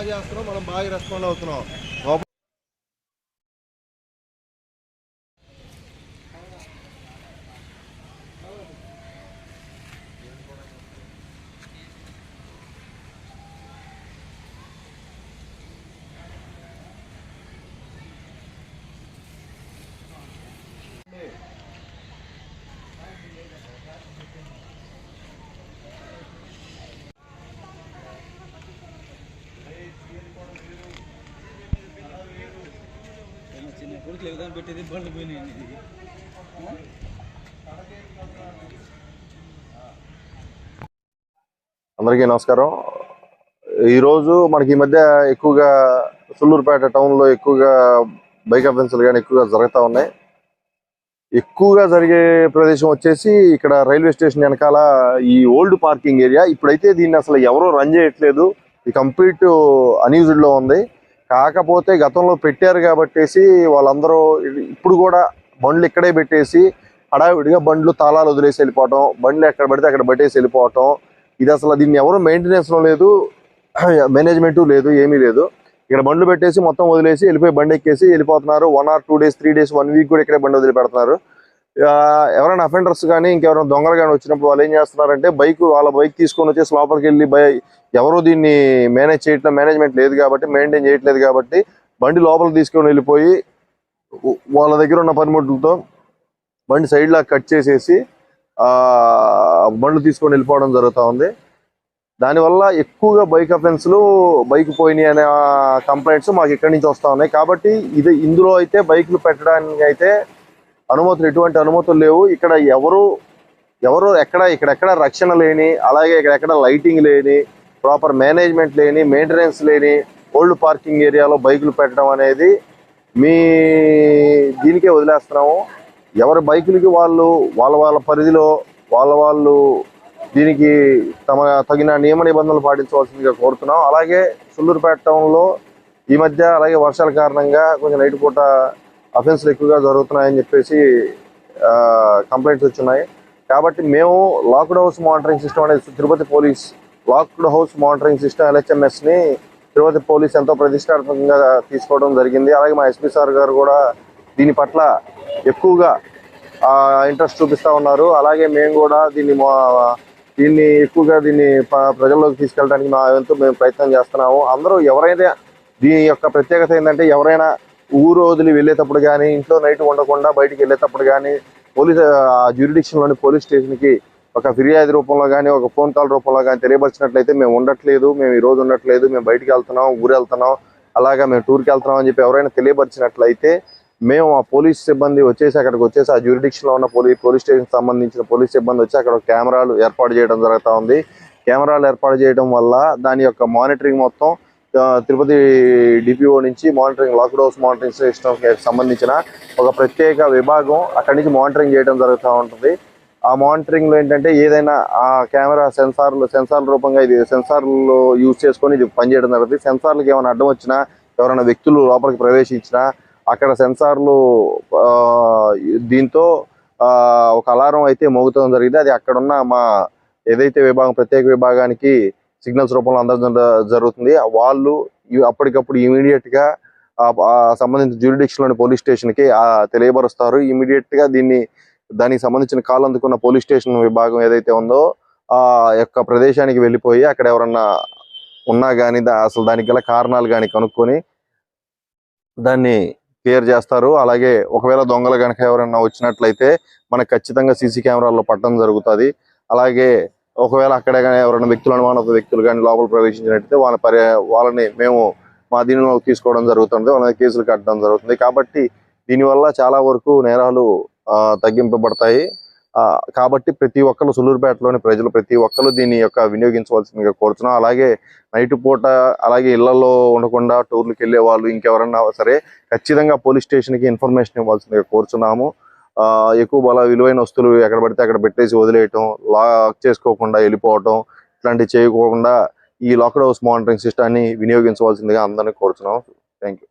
బాగా చేస్తున్నాం మనం బాగా రెస్పాండ్ అవుతున్నాం లోపల చిన్న కొడుకులు విధానం పెట్టేది బండ్లు పోయినాయండి ఇది అందరికీ నమస్కారం. ఈరోజు మనకి ఈ మధ్య ఎక్కువగా సుల్లూరుపేట టౌన్లో ఎక్కువగా బైక్ అఫెన్సులు కానీ ఎక్కువగా జరుగుతూ ఉన్నాయి. ఎక్కువగా జరిగే ప్రదేశం వచ్చేసి ఇక్కడ రైల్వే స్టేషన్ వెనకాల ఈ ఓల్డ్ పార్కింగ్ ఏరియా. ఇప్పుడైతే దీన్ని అసలు ఎవరూ రన్ చేయట్లేదు. ఇది కంప్లీట్ అన్యూజ్డ్లో ఉంది. కాకపోతే గతంలో పెట్టారు కాబట్టేసి వాళ్ళందరూ ఇప్పుడు కూడా బండ్లు ఇక్కడే పెట్టేసి హడావిడిగా బండ్లు తాళాలు వదిలేసి వెళ్ళిపోవటం బండ్లు ఎక్కడ పడితే అక్కడ పెట్టేసి వెళ్ళిపోవటం. ఇది అసలు దీన్ని ఎవరు మెయింటెనెన్స్ లేదు మేనేజ్మెంట్ లేదు ఏమీ లేదు. ఇక్కడ బండ్లు పెట్టేసి మొత్తం వదిలేసి వెళ్ళిపోయి బండి ఎక్కేసి వెళ్ళిపోతున్నారు. One or two days three days one week కూడా ఇక్కడే బండి వదిలి పెడుతున్నారు ఎవరైనా అఫెండర్స్ కానీ ఇంకెవరైనా దొంగలు కానీ వచ్చినప్పుడు వాళ్ళు ఏం చేస్తున్నారంటే బైక్ వాళ్ళ బైక్ తీసుకొని వచ్చేసి లోపలికి వెళ్ళి బై ఎవరు దీన్ని మేనేజ్ చేయట్లేదు మేనేజ్మెంట్ లేదు కాబట్టి మెయింటైన్ చేయట్లేదు కాబట్టి బండి లోపలికి తీసుకొని వెళ్ళిపోయి వాళ్ళ దగ్గర ఉన్న పనిముట్లతో బండి సైడ్లా కట్ చేసేసి ఆ బండ్లు తీసుకొని వెళ్ళిపోవడం జరుగుతూ ఉంది. దానివల్ల ఎక్కువగా బైక్ అఫెన్స్లు బైక్ పోయినాయి అనే కంప్లైంట్స్ మాకు ఇక్కడి నుంచి వస్తూ ఉన్నాయి. కాబట్టి ఇది ఇందులో అయితే బైక్లు పెట్టడానికి అయితే అనుమతులు ఎటువంటి అనుమతులు లేవు. ఇక్కడ ఎవరు ఎవరు ఎక్కడ ఇక్కడెక్కడ రక్షణ లేని అలాగే ఇక్కడెక్కడ లైటింగ్ లేని ప్రాపర్ మేనేజ్మెంట్ లేని మెయింటెనెన్స్ లేని ఓల్డ్ పార్కింగ్ ఏరియాలో బైకులు పెట్టడం అనేది మీ దీనికే వదిలేస్తున్నాము. ఎవరి బైకులకి వాళ్ళు వాళ్ళ వాళ్ళ పరిధిలో వాళ్ళ వాళ్ళు దీనికి తమ తగిన నియమ నిబంధనలు పాటించవలసిందిగా కోరుతున్నాం. అలాగే సుల్లూరుపేట టౌన్లో ఈ మధ్య అలాగే వర్షాల కారణంగా కొంచెం నైట్ పూట అఫెన్స్లు ఎక్కువగా జరుగుతున్నాయని చెప్పేసి కంప్లైంట్స్ వచ్చినాయి కాబట్టి మేము లాక్డ్ హౌస్ మానిటరింగ్ సిస్టమ్ అనేది Tirupati police locked house monitoring system ఎల్హెచ్ఎంఎస్ని Tirupati police ఎంతో ప్రతిష్టాత్మకంగా తీసుకోవడం జరిగింది. అలాగే మా ఎస్పీ సార్ గారు కూడా దీని పట్ల ఎక్కువగా ఇంట్రెస్ట్ చూపిస్తా ఉన్నారు. అలాగే మేము కూడా దీన్ని మా- దీన్ని ఎక్కువగా దీన్ని ప- ప్రజల్లోకి తీసుకెళ్ళడానికి మా ఎంతో మేము ప్రయత్నం చేస్తున్నాము. అందరూ ఎవరైనా దీని యొక్క ప్రత్యేకత ఏంటంటే ఎవరైనా ఊరు వదిలి వెళ్ళేటప్పుడు కానీ ఇంట్లో నైట్ ఉండకుండా బయటికి వెళ్ళేటప్పుడు కానీ పోలీస్ జ్యూరిడిక్షన్లోని పోలీస్ స్టేషన్కి ఒక ఫిర్యాదు రూపంలో కానీ ఒక ఫోన్ కాల్ రూపంలో కానీ తెలియపరిచినట్లయితే మేము ఉండట్లేదు మేము ఈ రోజు ఉండట్లేదు మేము బయటికి వెళ్తున్నాం ఊరు వెళ్తున్నాం అలాగా మేము టూర్కి వెళ్తున్నాం అని చెప్పి ఎవరైనా తెలియపరిచినట్లయితే మేము ఆ పోలీస్ సిబ్బంది వచ్చేసి అక్కడికి వచ్చేసి ఆ జ్యూరిడిక్షన్లో ఉన్న పోలీస్ పోలీస్ స్టేషన్ సంబంధించిన పోలీస్ సిబ్బంది వచ్చి అక్కడ కెమెరాలు ఏర్పాటు చేయడం జరుగుతూ ఉంది. కెమెరాలు ఏర్పాటు చేయడం వల్ల దాని యొక్క మానిటరింగ్ మొత్తం తిరుపతి డిపిఓ నుంచి monitoring locked house monitoring system సంబంధించిన ఒక ప్రత్యేక విభాగం అక్కడి నుంచి మానిటరింగ్ చేయడం జరుగుతూ ఉంటుంది. ఆ మానిటరింగ్లో ఏంటంటే ఏదైనా ఆ కెమెరా సెన్సార్లు సెన్సార్ రూపంగా ఇది సెన్సార్లు యూజ్ చేసుకొని ఇది పనిచేయడం జరుగుతుంది. సెన్సార్లకు ఏమైనా అడ్డం వచ్చినా ఎవరైనా వ్యక్తులు లోపలికి ప్రవేశించినా అక్కడ సెన్సార్లు దీంతో ఒక అలారం అయితే మోగుతడం జరిగింది. అది అక్కడున్న మా ఏదైతే విభాగం ప్రత్యేక విభాగానికి సిగ్నల్స్ రూపంలో అందడం జరుగుతుంది. వాళ్ళు అప్పటికప్పుడు ఇమీడియట్గా ఆ- సంబంధించిన జ్యూరిడిక్షన్లోని పోలీస్ స్టేషన్కి ఆ ఇమీడియట్గా దీన్ని దానికి సంబంధించిన కాల్ అందుకున్న పోలీస్ స్టేషన్ విభాగం ఏదైతే ఉందో ఆ యొక్క ప్రదేశానికి వెళ్ళిపోయి అక్కడ ఎవరన్నా ఉన్నా కానీ అసలు దానికి గల కారణాలు కానీ కనుక్కొని దాన్ని క్లియర్ చేస్తారు. అలాగే ఒకవేళ దొంగలు కనుక ఎవరైనా వచ్చినట్లయితే మనకు ఖచ్చితంగా సీసీ కెమెరాల్లో పట్టడం జరుగుతుంది. అలాగే ఒకవేళ అక్కడ కానీ ఎవరైనా వ్యక్తులు అనుమానత వ్యక్తులు కానీ లోపల ప్రవేశించినట్టయితే వాళ్ళ పరి వాళ్ళని మేము మా దీనిలో తీసుకోవడం జరుగుతుంది వాళ్ళ కేసులు కట్టడం జరుగుతుంది. కాబట్టి దీనివల్ల చాలా వరకు నేరాలు ఆ, తగ్గింపబడతాయి. ఆ, కాబట్టి ప్రతి ఒక్కరు సులూరుపేటలోని ప్రజలు ప్రతి ఒక్కరు దీని యొక్క వినియోగించవలసిందిగా కోరుతున్నాం. అలాగే నైట్ పూట అలాగే ఇళ్ళలో ఉండకుండా టూర్లకు వెళ్ళే వాళ్ళు ఇంకెవరన్నా సరే ఖచ్చితంగా పోలీస్ స్టేషన్కి ఇన్ఫర్మేషన్ ఇవ్వాల్సిందిగా కోరుచున్నాము. ఎక్కువ బల విలువైన వస్తువులు ఎక్కడ పడితే అక్కడ పెట్టేసి వదిలేయటం లాక్ చేసుకోకుండా వెళ్ళిపోవటం ఇట్లాంటివి చేయకుండా ఈ లాక్డ్ హౌస్ మానిటరింగ్ సిస్టాన్ని వినియోగించవలసిందిగా అందరినీ కోరుతున్నాం థ్యాంక్ యూ